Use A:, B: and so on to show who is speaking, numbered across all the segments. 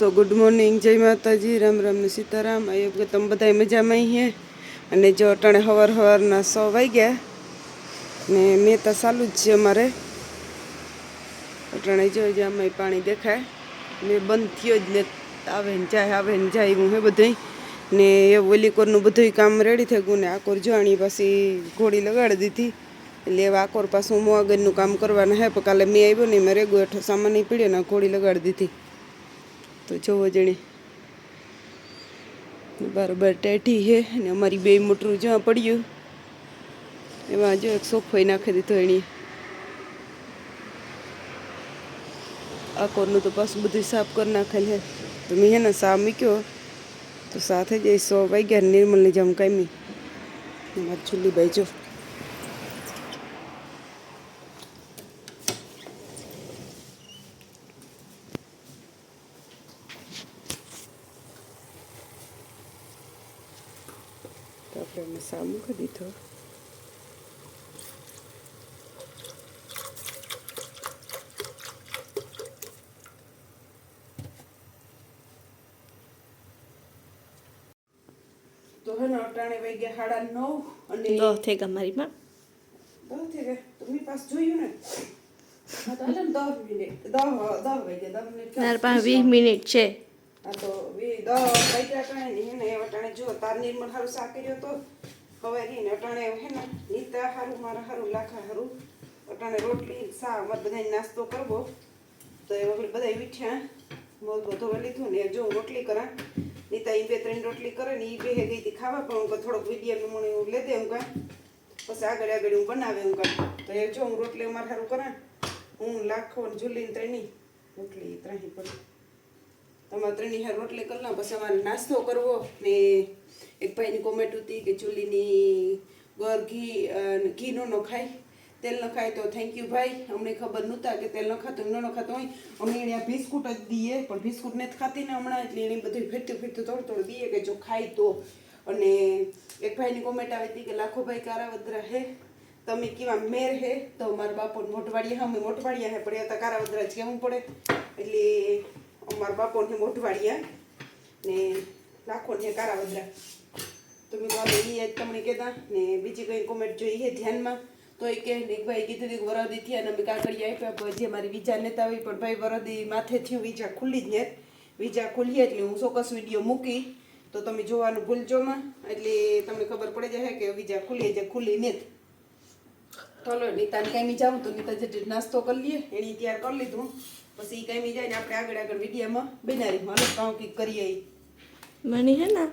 A: તો good morning, જય માતાજી, રામ રામ સીતારામ. આયોગ કે તમે બધા મજામાં હે અને જો અટાણે હવાર હવારના સો વાગ્યા ને મેં તો ચાલુ જ છે અમારે. અટાણે જો આમાં પાણી દેખાય. ને બંધ થયો જ ને આવે ને જાય, આવે ને જાય હું હે બધું ને એ ઓલી બધું કામ રેડી થઈ ગયું ને આકોર જોવાની પાછી ઘોડી લગાડી દીધી. એટલે એવા આકોર પાછું મોઆગરનું કામ કરવાના હે, પણ કાલે મેં આવ્યો ને મેં રેગો હેઠો સામાન પડ્યો ને ઘોડી લગાડી દીધી. તો જોવો જણે. બરાબર ટેઠી છે અને અમારી બે મોટરું જ્યાં પડ્યું. એમાં જો એક સોફોય નાખી દીધો એની આ કોરનું તો પાછું બધું સાફ કરી નાખેલ છે. તો મેં એને સા મૂક્યો. તો સાથે જ સો વાગ્યા નિર્મલની જેમ કામી મારી ચૂલી ભાઈ જો. તો એને સા મૂકી દીધો તો હે અટાણે વાગ્યા સાડા નવ અને
B: દો થઈ ગયા મારી માં
A: થઈ ગયા તો મેં પાસ જોયું ને? તો દસ મિનિટ દસ દસ વાગ્યા દસ મિનિટ.
B: પાસે વીસ મિનિટ છે.
A: હા તો વી દસ પૈસા અટાણે નહીં હે ને એ અટાણે જો તાર નિર્મળ સારું શાક કર્યો તો હવે ને અટાણે હે ને, નીતા સારું મારા સારું લાખા સારું અટાણે રોટલી સા અમારે બધાને નાસ્તો કરવો. તો એ વખતે બધા વીઠ્યા મોલ બધો લીધું ને, જો રોટલી કરા, નીતા એ બે ત્રણ રોટલી કરે ને એ બે ગઈ હતી ખાવા, પણ હું થોડોક વીડિયો મને હું લેતે હું કા પછી આગળ આગળ હું બનાવે હું કાં તો એ જો હું રોટલી અમારે સારું કરા, હું લાખો ને જુલી ને ત્રણી રોટલી ત્રણ પડી. તમારે ત્રણની હાર રોટલી કરી લો, પછી અમારે નાસ્તો કરવો ને એક ભાઈની કોમેન્ટ હતી કે ચૂલીની ગર ઘી ઘી નો ખાય તેલ નખાય તો થેન્ક યુ ભાઈ. અમને ખબર નહોતા કે તેલ નખાતું ન નખાતું હોય. અમે એને બિસ્કુટ જ દઈએ, પણ બિસ્કુટ નથી ખાતી ને હમણાં, એટલે એને બધું ફેરતું ફેરતું થોડું થોડું દઈએ કે જો ખાય તો. અને એક ભાઈની કોમેન્ટ આવી હતી કે લાખો ભાઈ કારાવદ્રા હે, તમે કેવા મેર હે? તો મારા બાપુ મોટવાડિયા અમે મોટવાડિયા હે પણ એ તો કારાવદ્રા જ કહેવું પડે. એટલે અમારા બાપોને મોઢવાડિયા ને લાખોને કારાવદ્રા તો મેં કહો એ જ તમને કહેતા ને બીજી કંઈ કોમેન્ટ જોઈએ ધ્યાનમાં? તો એ કે ને એક ભાઈ કીધું કે વરદી થયા અને અમે કાકડી આપ્યા જે મારી વિઝા નેતા હોય પણ ભાઈ વરદી માથે થયું, વિઝા ખુલ્લી જ ને. વિઝા ખુલી એટલે હું ચોક્કસ વીડિયો મૂકી. તો તમે જોવાનું ભૂલજોમાં એટલે તમને ખબર પડી જાય કે વિઝા ખુલી છે, ખુલ્લી ને ચલો નીતાને કાંઈ જાઉં તો નીતા જે નાસ્તો કરી લઈએ એની તૈયાર કરી લીધું. પછી કાંઈ જાય ને આપણે આગળ આગળ વિડીયામાં બનાવી હાલો કામ કંઈક કરીએ.
B: મને હે ને?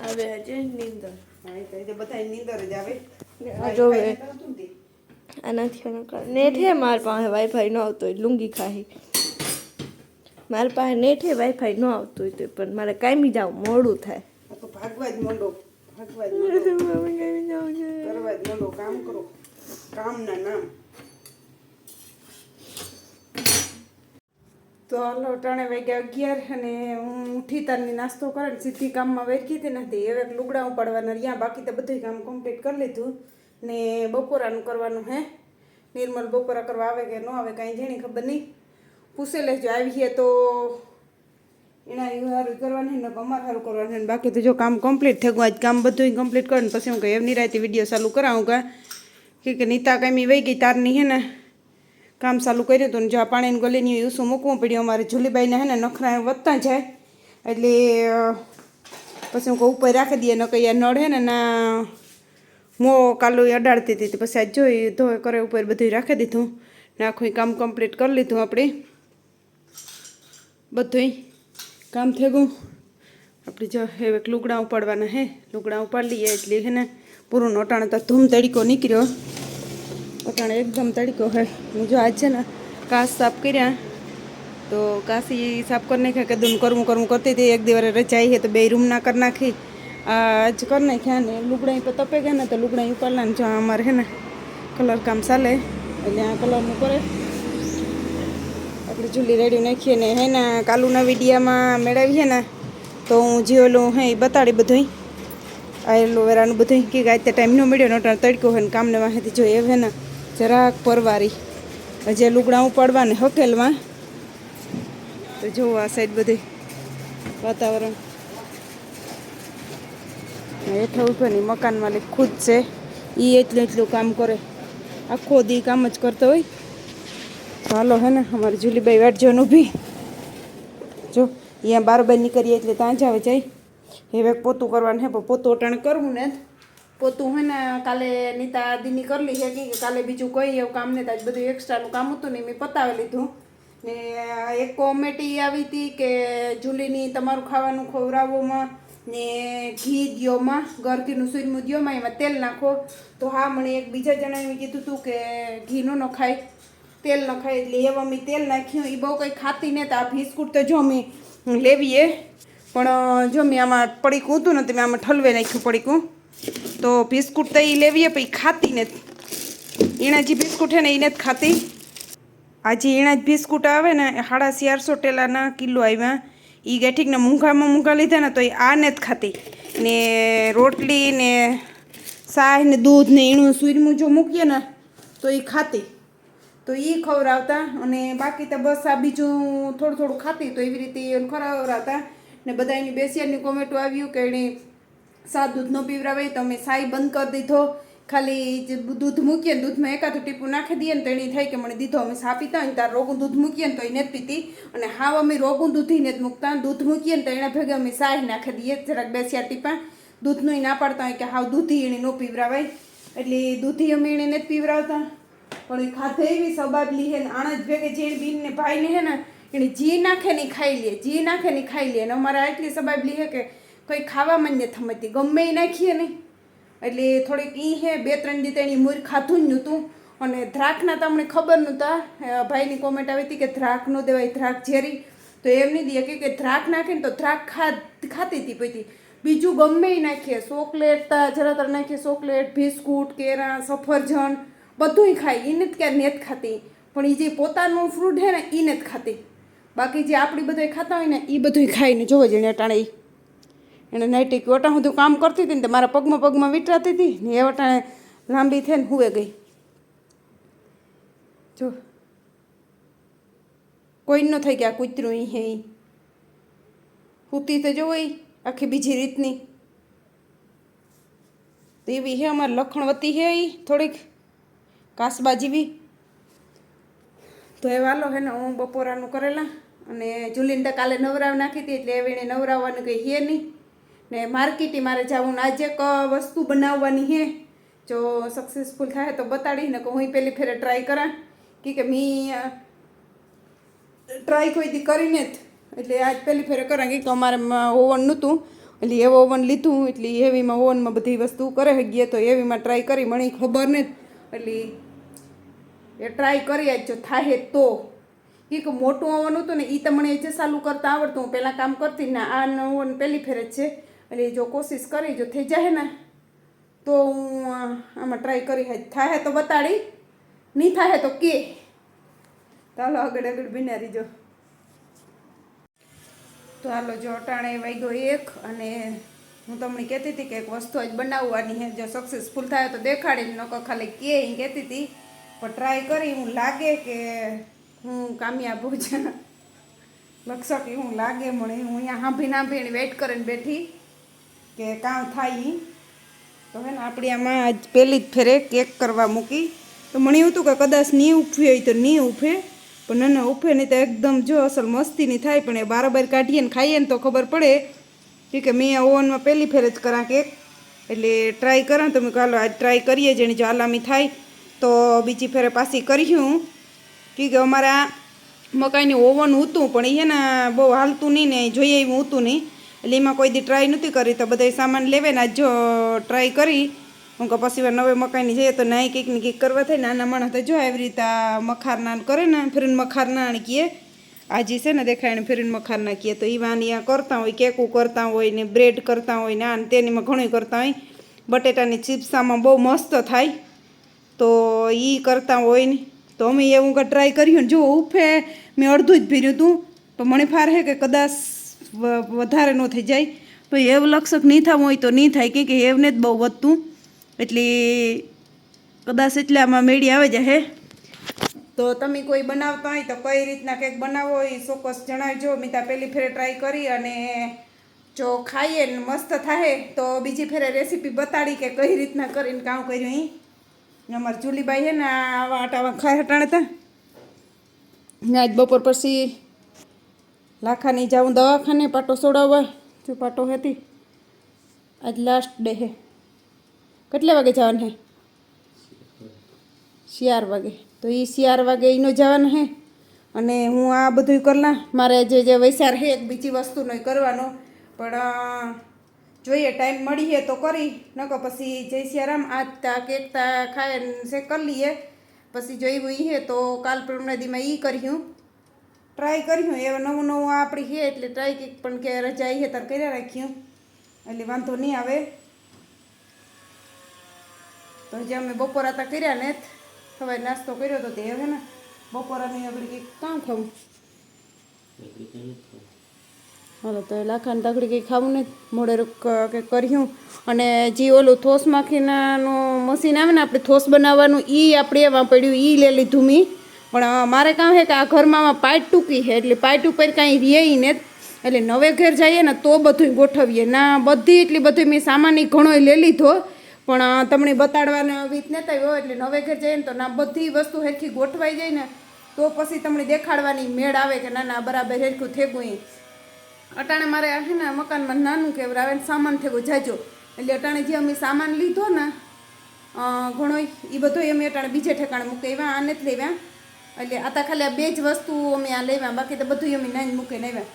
B: આવે આજે નીંદર.
A: હા એ તો બધા નીંદર જ આવે.
B: જોવે. આનાથી નેટ હે મારા પાસે વાઈફાઈ ન આવતો હોય લુંગી ખાહી. મારા પાસે નેટ હે વાઈફાઈ ન આવતું હોય તો પણ મારે કાયમી જાવ મોડું થાય.
A: તો ભાગવા જ માંડો ભાગવા જ માંડો. કરવા જ માંડો કામ કરો. કામના નામ. તો હાલો ટાણે વાગ્યા અગિયાર અને હું ઉઠી તારની નાસ્તો કરે સીધી કામમાં વેરકી હતી નથી હવે લુગડા ઉપાડવાના રહ્યા બાકી તો બધું કામ કમ્પ્લીટ કરી લીધું. ને બપોરાનું કરવાનું હે. નિર્મલ બપોરા કરવા આવે કે ન આવે કાંઈ જેની ખબર નહીં. પૂછી લેજો આવીએ તો એના સારું કરવાનું ને અમારે સારું કરવાનું બાકી તો જો કામ કમ્પ્લીટ થયું આજ કામ બધું કમ્પ્લીટ કરીને પછી હું કહે એમની રાતે વીડિયો ચાલુ કરાવું કા? કે નીતા કામી વહી ગઈ, તારની હે ને કામ ચાલુ કર્યું હતું ને જો આ પાણીની ગલીની યુસું મૂકવું? પડ્યું અમારે જુલીબાઈને હે ને નખરા વધતા જાય. એટલે પછી હું કહું ઉપર રાખી દઈએ ન કઈ નળ હે ને ના મો કાલું અડાડતી હતી. પછી આજ જોઈ ધોય કરે ઉપર બધું રાખી દીધું. ને આખું કામ કમ્પ્લીટ કરી લીધું આપણે બધું કામ થઈ ગયું. આપણે જો હવે લુગડા ઉપાડવાના હે. લુગડા ઉપાડી લઈએ એટલે હે ને પૂરું અટાણે તો ધૂમ તડીકો નીકળ્યો. અટાણે એકદમ તડીકો હે. હું જો આજ છે ને કાસ સાફ કર્યા, તો કાશી સાફ કરી નાખ્યા કે દૂન કરવું કરવું કરતી હતી. એક દિવસ રચાઈ હે તો બે રૂમ ના કરી નાખી. આજ કરી નાખ્યા ને લુગડા પર તપે ગયા ને તો લુગડા ઉપાડલા ને જો અમારે હે ને કલર કામ ચાલે. એટલે આ કલરનું કરે. આપણે ચૂલી રેડી નાખીએ ને હે ને કાલુના વિડીયામાં મેળવીએ ને, તો હું જે ઓલું હે એ બતાડી બધું એલોવેરાનું બધું કે ગાય ટાઈમ ટાઈમનો મળ્યો ને અટાણે તડકો હોય ને કામને વાહેથી જોઈએ હવે ને. જરાક પરવારી. હજી લુગડા ઉપાડવા ને હકેલમાં તો જુઓ આ સાઈડ બધી વાતાવરણ. હેઠે ઊભો ને મકાન માલિક ખુદ છે. એ એટલું એટલું કામ કરે. આખો દી કામ જ કરતો હોય. ચાલો હે ને, અમારી જુલીબાઈ વાટ જોઈને ઊભી. જો અહીંયા બાર નીકળીએ એટલે ત્યાં જ આવે જાય. હવે પોતું કરવાનું હે, પણ પોતું અટાણે કરવું ને. પોતું હે ને, કાલે નીતા દીની કરલી છે કે કાલે બીજું કોઈ એવું કામ નહીં આજ બધું એક્સ્ટ્રાનું કામ હતું ને, મેં પતાવી લીધું. ને એક કોમેટી આવી હતી કે જુલીની તમારું ખાવાનું ખવડાવવામાં ને ઘી દ્યોમાં ગરકીનું સૂરમું દ્યોમાં, એમાં તેલ નાખો. તો હા, મને એક બીજા જણાએ કીધું હતું કે ઘી ન ખાય તેલ ન ખાય એટલે એવા મેં તેલ નાખ્યું. એ બહુ કંઈ ખાતી ને તો આ બિસ્કુટ તો જો મેં લેવીએ. પણ જો મેં આમાં પડીકું હતું ને તો મેં આમાં ઠલવે નાખ્યું પડીકું. તો બિસ્કુટ તો એ લેવીએ પછી ખાતી ને એના જે બિસ્કુટ છે ને એને જ ખાતી. આજે એના જ બિસ્કુટ આવે ને, સાડા ચારસો ટેલાના કિલો આવ્યા. એ ગેઠીકને મૂંઘામાં મૂંઘા લીધા ને તો એ આને જ ખાતી. ને રોટલી ને શાહ ને દૂધ ને એનું સૂરમું જો મૂકીએ ને, તો એ ખાતી. તો એ ખવડાવતા અને બાકી તો બસ આ બીજું થોડું થોડું ખાતી. તો એવી રીતે ખવડાવતા. ને બધા એની બેસિયાની કોમેન્ટો આવ્યું કે એણે સા દૂધ ન પીવડાવે તો અમે સાઈ બંધ કરી દીધો. ખાલી જે દૂધ મૂકીએ દૂધમાં એકાદું ટીપું નાખી દઈએ ને તો એની થાય કે મને દીધો, અમે સા પીતા હોય ને તાર રોગું દૂધ મૂકીએ ને તો એ નથી પીતી. અને હાવ અમે રોગું દૂધી નથી મૂકતા. દૂધ મૂકીએ ને તો એના ભેગા અમે સાય નાખી દઈએ, જરાક બેસ્યા ટીપા. દૂધનું ના પાડતા હોય કે હાવ દૂધી એને ન પીવરાવાય. એટલે દૂધી અમે એને નથી પીવરાવતા. પણ એ ખાધે એવી સબાબલી હે ને આણા જ ભેગે જે બીનને ભાઈને હે ને એને જી નાખે ને ખાઈ લે, જી નાખે ને ખાઈ લે. અને અમારા એટલી સબાબલી હે કે કંઈ ખાવામાં જ નથી થમતી. ગમે એ નાખીએ નહીં એટલે થોડીક ઈ હે, બે ત્રણ દી તેની મૂર ખાધું જ નહોતું. અને ધ્રાકના તમને ખબર નહોતા. ભાઈની કોમેન્ટ આવી હતી કે ધ્રાક ન દેવાય ધ્રાક ઝેરી. તો એમ નહીં દે કે ધ્રાક નાખીને તો ધ્રાક ખા ખાતી હતી પછી બીજું ગમે એ નાખીએ. ચોકલેટ જરા નાખીએ. ચોકલેટ, બિસ્કુટ, કેરા, સફરજન બધુંય ખાય એને જ ક્યારે નેત ખાતી. પણ એ જે પોતાનું ફ્રૂટ છે ને એ નથી ખાતી. બાકી જે આપણી બધા ખાતા હોય ને એ બધુંય ખાઈને જોવો જેને અટાણે એણે એને નાઇટી વટા હું કામ કરતી હતી ને, તો મારા પગમાં પગમાં વિટરાતી હતી ને, એ વટાણે લાંબી થઈને હુએ ગઈ. જો. કોઈ ન થઈ ગયા કૂતરું ઈ હે એ હુતી તો જોવો આખી બીજી રીતની. તો એવી હે અમારે લખણવતી હે એ થોડીક, કાસબા જેવી. તો એ વાલો હે ને, હું બપોરાનું કરેલા. અને જુલીને તો કાલે નવરાવ નાખી હતી એટલે એણે નવરાવવાનું કંઈ હે નહીં. ને માર્કેટે મારે જવું આજે એક વસ્તુ બનાવવાની હે. જો સક્સેસફુલ થાય તો બતાડીને કે હું પહેલી ફેરે ટ્રાય કરા. કે કે મી ટ્રાય કોઈ દી કરીને જ એટલે આજ પહેલી ફેરે કરા. કે અમારે ઓવન નહોતું. એટલે એવો ઓવન લીધું, એટલે હેવીમાં ઓવનમાં બધી વસ્તુ કરે ગયે તો હેવીમાં ટ્રાય કરી, મને ખબર ને એટલે એ ટ્રાય કરી આજ જો થાય તો. એ કે મોટું ઓવન હતું ને એ તો મને જે ચાલુ કરતા આવડતું, હું પહેલાં કામ કરતી ને આ ઓવન પહેલી ફેર જ છે. એટલે જો કોશિશ કરી, જો થઈ જાય ને, તો હું આમાં ટ્રાય કરી હાજ થાય તો બતાડી નહીં થાય તો કે. ચાલો આગળ આગળ બિનારી જો. તો હાલો, જો અટાણે વાગ્યો એક અને હું તમને કહેતી હતી કે એક વસ્તુ જ બનાવવાની હે. જો સક્સેસફુલ થાય તો દેખાડી નકો ખાલી કે કહેતી હતી. પણ ટ્રાય કરી, હું લાગે કે હું કામયાબ હું છું લક્ષક હું લાગે મને હું અહીંયા હાંભી નાંભી વેઇટ કરીને બેઠી કે કાં થાય. તો હે ને આપણે આમાં આજ પહેલી જ ફેરે કેક કરવા મૂકી. તો મને એવું હતું કે કદાચ નહીં ઉફે હોય તો નહીં ઉફે. પણ ના ના, ઉફે નહીં તો એકદમ જો અસલ મસ્તીની થાય, પણ એ બારોબાર કાઢીએ ને ખાઈએ ને તો ખબર પડે. કે મેં ઓવનમાં પહેલી ફેર જ કરા કેક એટલે ટ્રાય કરા તો મેં કહું આજ ટ્રાય કરીએ જેની જો આલામી થાય. તો બીજી ફેરે પાછી કર્યું. કે અમારે અમારા મકાઈની ઓવન હતું, પણ એ ને બહુ હાલતું નહીં ને જોઈએ એવું હતું નહીં. એટલે એમાં કોઈ દી ટ્રાય નહોતી કરી, તો બધા સામાન લેવે ને આજ જો ટ્રાય કરી. હું કે પછી નવે મકાઈની જઈએ તો નાઈ કંઈક ને કંઈક કરવા થાય નાના માણસ તો જો આવી રીતે આ મખારના કરે ને, ફેરીને મખારના ને કીએ આજી છે ને દેખાય ને ફેરીને મખારના કીએ તો એ વાની આ કરતા હોય, કેકું કરતા હોય ને, બ્રેડ કરતા હોય ને આ ને તેનીમાં ઘણું કરતા હોય. બટેટાની ચિપ્સામાં બહુ મસ્ત થાય. તો એ કરતા હોય ને તો અમે એવું કંઈ ટ્રાય કર્યું જો ઉફે મેં અડધું જ ભીર્યું હતું તો મને ફાર હે કે કદાચ વધારે ન થઈ જાય. તો એવું લક્ષક નહીં થવું હોય તો નહીં થાય કે એવને જ બહુ વધતું. એટલે કદાચ એટલે આમાં મેળી આવે જ હે. તો તમે કોઈ બનાવતા હોય તો કઈ રીતના કેક બનાવો એ ચોક્કસ જણાવજો. મેં ત્યાં પહેલી ફેરે ટ્રાય કરી અને જો ખાઈએ ને મસ્ત થાય તો બીજી ફેરે રેસીપી બતાડી કે કઈ રીતના કરીને કામ કર્યું ને અમારા જુલીબાઈ હે ને આવા આટાવા ખાઈ હટાણે તા. ને આજ બપોર પછી લાખાની જાઉં દવાખાને પાટો સોડાવવા. જો પાટો હતી. આજ લાસ્ટ ડે હે. કેટલા વાગે જવાનું હે? શિયાર વાગે. તો એ શિયાર વાગે એનો જવાનું હે. અને હું આ બધું કરલા. મારે જે જે વૈસાર હે એક બીજી વસ્તુનો કરવાનો. પણ જોઈએ ટાઈમ મળીએ તો કરી. નકો પછી જય સિયારામ આજ તા કેક તા ખાય છે કરી લઈએ પછી જોયું હે તો કાલ પ્રમણાદીમાં એ કર્યું. ટ્રાય કર્યું. એ નવું નવું આપણી છે એટલે ટ્રાય કેક પણ કે રજા હે તાર કર્યા રાખ્યું. એટલે વાંધો નહીં આવે. તો જે અમે બપોરા તા કર્યા ને સવારે નાસ્તો કર્યો તો તે હવે ને. બપોરાની આપણે કંઈક કાં ખાવું? હાલો, તો લાખાને તકડી કંઈ ખાવું ને મોડે કે કર્યું. અને જે ઓલું થોસ માખીનાનું મશીન આવે ને, આપણે થોસ બનાવવાનું એ આપણે એમાં પડ્યું એ લઈ લીધું મી. પણ મારે કામ છે કે આ ઘરમાં પાઇટ ટૂંકી છે, એટલે પાઇટ ઉપર કાંઈ રહે ને એટલે નવે ઘેર જઈએ ને, તો બધું ગોઠવીએ. ના, બધી એટલી બધી મેં સામાન ઘણોય ઘણો લઈ લીધો. પણ તમને બતાડવાના વીત નતા હોય એટલે નવે ઘેર જઈએ ને, તો ના, બધી વસ્તુ હેરખી ગોઠવાઈ જાય ને, તો પછી તમને દેખાડવાની મેળ આવે કે ના ના, બરાબર હેરખું થેગું અટાણે મારે છે ને મકાનમાં નાનું કેવરાવે ને સામાન થયો જાજો. એટલે અટાણે જે અમે સામાન લીધો ને ઘણો એ બધો અમે અટાણે બીજે ઠેકાણે મૂકે એવા જ લેવ્યા. એટલે આ તા ખાલી આ બે જ વસ્તુ અમે આ લેવા બાકી તો બધું અમે ના મૂકે મૂકીને આવ્યા.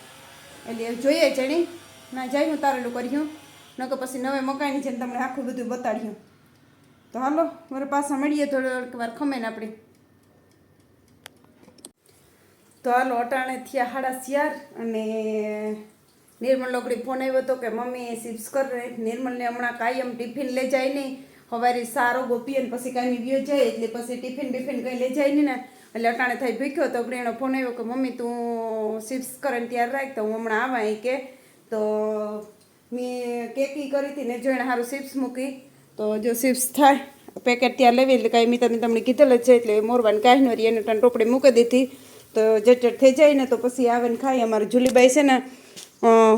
A: એટલે જોઈએ જણી ના, જાય હું તારેલું કર્યું નકર પછી નવે મકાઈની છે તમને આખું બધું બતાડ્યું તો હાલો, મારે પાછા મળીએ થોડીક વાર ખમે ને આપણે. તો હાલો, અટાણે થયા હાડા શિયાર અને નિર્મલ લોકડી ફોન આવ્યો હતો કે, મમ્મી સિપ્સ કર નિર્મલને હમણાં કાયમ ટિફિન લઈ જાય નહીં. હવારે સારો ગોપી અને પછી કાંઈ વ્યો જાય, એટલે પછી ટિફિન બિફિન કંઈ લઈ જાય નહીં ને. એટલે અટાણે થઈ ભીખ્યો તો એનો ફોન આવ્યો કે, મમ્મી, તું સિપ્સ કરે ને ત્યારે રાખ. તો હું હમણાં આવા અહીં કે, તો મેં કેકી કરી હતી ને જો એણે સારું સિપ્સ મૂકી. તો જો સિપ્સ થાય, પેકેટ ત્યાં લેવી એટલે કાંઈ મેં તમને તમને કીધેલ જ છે, એટલે મોરવાની કાંઈ ન રહી, એને ટોપડી મૂકી દીધી. તો જટ થઈ જાય ને તો પછી આવે ને ખાય. અમારે જુલીબાઈ છે ને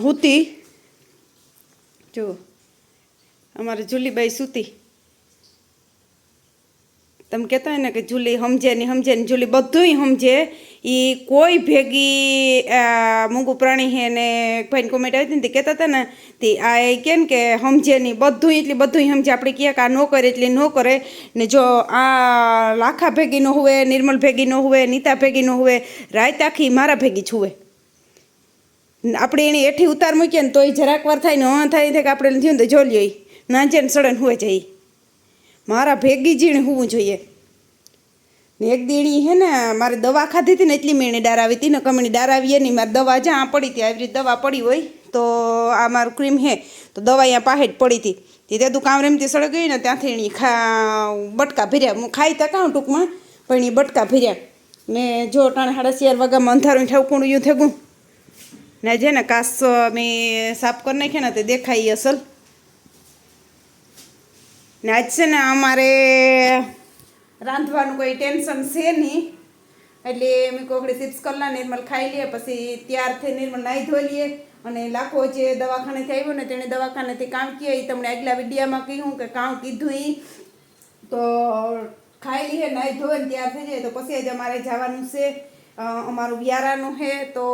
A: હુતી જો, અમારે જુલીબાઈ સૂતી. તમે કહેતા હોય ને કે જુલી સમજે ને સમજે ને જુલી બધુંય સમજે એ કોઈ ભેગી મૂંગું પ્રાણી હે ને ભાઈને કોમેન્ટ આવી હતી ને તે કહેતા હતા ને, તે આ એ કે ને કે સમજે નહીં બધું એટલી બધું સમજે. આપણે કહે કે આ ન કરે એટલે ન કરે. ને જો આ લાખા ભેગી ન હોવે નિર્મલ ભેગી ન હોવે નીતા ભેગી ન હોવે રાત આખી મારા ભેગી છુવે. આપણે એની એઠી ઉતાર મૂકીએ ને તોય જરાક વાર થાય ને હા થાય કે આપણે થયું ને તો જો લ્યો ના જેને સડન હોય જાય. મારા ભેગી જીણ હોવું જોઈએ. ને એક દીડી હે ને, મારે દવા ખાધી હતી ને એટલી મેણી ડાર આવી હતી. ને કમણી ડાર આવીએ નહીં મારી દવા જ્યાં પડી હતી, આવી રીતે દવા પડી હોય, તો આ મારું ક્રીમ હે, તો દવા અહીંયા જ પડી હતી. તે તે તું કામ રેમતી સળગ ગઈ ને ત્યાંથી એની ખા, બટકા ભર્યા. હું ખાઈ તકા ટૂંકમાં, પણ એ બટકા ભર્યા. ને જો ટાણે સાડા ચાર વાગ્યામાં અંધારું ઠાવકુણું યું થયું ને જે ને કાસ મેં સાફ કરી નાખ્યા ને તે દેખાય અસલ. ને આજ છે ને અમારે રાંધવાનું કોઈ ટેન્શન છે નહીં. એટલે મેં કોકડી ચિપ્સ કરલા નિર્મલ ખાઈ લઈએ પછી ત્યારથી નિર્મલ નાહી ધોઈ લઈએ અને લાખો જે દવાખાનેથી આવ્યો ને તેણે દવાખાનેથી કામ કીએ એ તમને આગલા વિડીયામાં કહ્યું કે કામ કીધું એ તો ખાઈ લઈએ નાહી ધોઈ ને તૈયાર થઈ જાય. તો પછી જ અમારે જવાનું છે અમારું વ્યારાનું છે. તો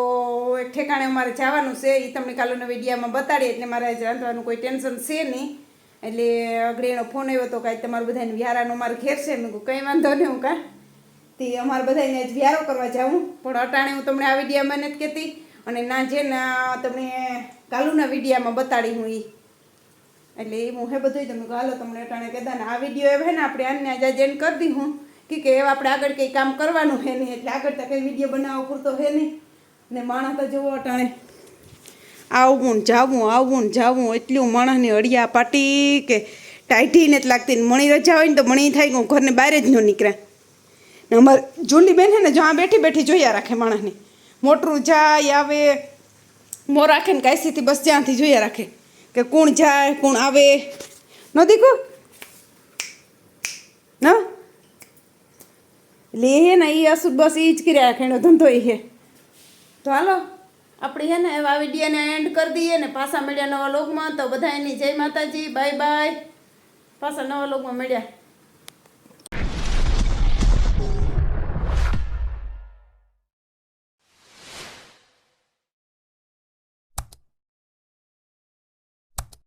A: ઠેકાણે અમારે જવાનું છે એ તમને કાલોના વિડીયામાં બતાડીએ. એટલે મારે રાંધવાનું કોઈ ટેન્શન છે નહીં. એટલે એનો ફોન આવ્યો તો કાંઈ તમારું બધાને વ્યારાનો અમારે ઘેર છે? મેં કંઈ વાંધો નહીં, હું કાં તે અમારે બધાને આજ વ્યારો કરવા જાઉં. પણ અટાણે હું તમને આ વિડીયામાં નથી કહેતી. અને ના, જે ના તમને કાલુના વિડીયામાં બતાડી હું એ એટલે એ હું હે બધું તમે હાલો, તમને અટાણે કહેતા ને આ વીડિયો એવા ને, આપણે આને આજે એન્ડ કરી દી હું, કે કે એવા આપણે આગળ કંઈ કામ કરવાનું હે નહીં. એટલે આગળ તો કંઈ વીડિયો બનાવવો પૂરતો હે નહીં. ને માણસ તો જુઓ અટાણે. આવવું જાવું આવવું જાવું, એટલું માણસની અડિયા પાટી કે ટાઈટી નથી લાગતી મણી રજા હોય ને તો મણી થાય કે હું ઘરને બહાર જ ન નીકળ્યા ને અમારે જૂની બેન છે ને જ્યાં બેઠી બેઠી જોયા રાખે માણસને. મોટરું જાય, આવે, મો રાખે ને કાંઈથી બસ જ્યાંથી જોયા રાખે કે કોણ જાય, કોણ આવે. ન દીકુ? ના? એ હે ને એ અસુર બસ એ જ કર્યા રાખે, એનો ધંધો એ હે. તો હાલો. આપણે હે ને આ વિડીયોને એન્ડ કરી દઈએ ને, પાછા મળ્યા નવા લોકમાં તો બધા એની જય માતાજી બાય બાય પાછા નવા લોકમાં મળ્યા.